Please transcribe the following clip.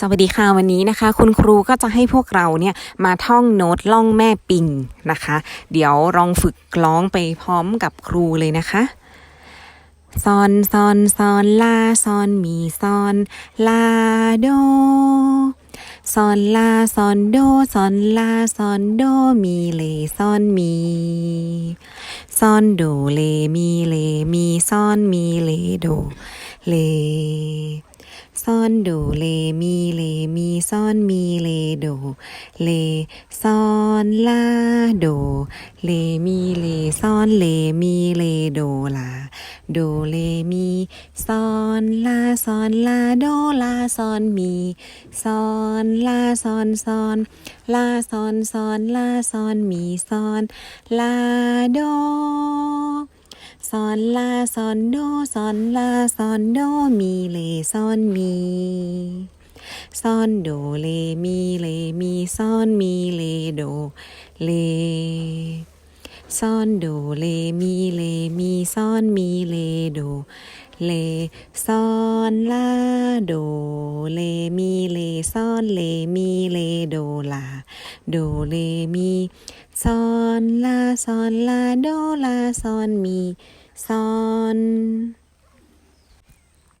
สวัสดีค่ะวันนี้นะคะ คุณครูก็จะให้พวกเราเนี่ยมาท่องโน้ตล่องแม่ปิงนะคะ เดี๋ยวลองฝึกร้องไปพร้อมกับครูเลยนะคะซอนซอนซอนลาซอนมีซอนลาโดซอนลาซอนโดซอนลาซอนโดมีเลซอนมีซอนโดเลมีเลมีซอนมีเลโด เลซอนโดเลมีเลมีซอนมีเลโด เลซอนลาโด เลมีเลซอนเลมีเลโดลาโดเลมีซอนลาซอนลาโดลาซอนมีซอนลาซอนซอนลาซอนซอนลาซอนมีซอนลาโด ซอนลาซอนโดซอนลาซอนโดมีเลซอนมีซอนโดเลมีเลมีซอนมีเลโดเลซอนโดเลมีเลมีซอนมีเลโดเลซอนลาโดเลมีเลซอนเลมีเลโดลาโดเลมีซอนลาซอนลาโดลาซอนมี ซอน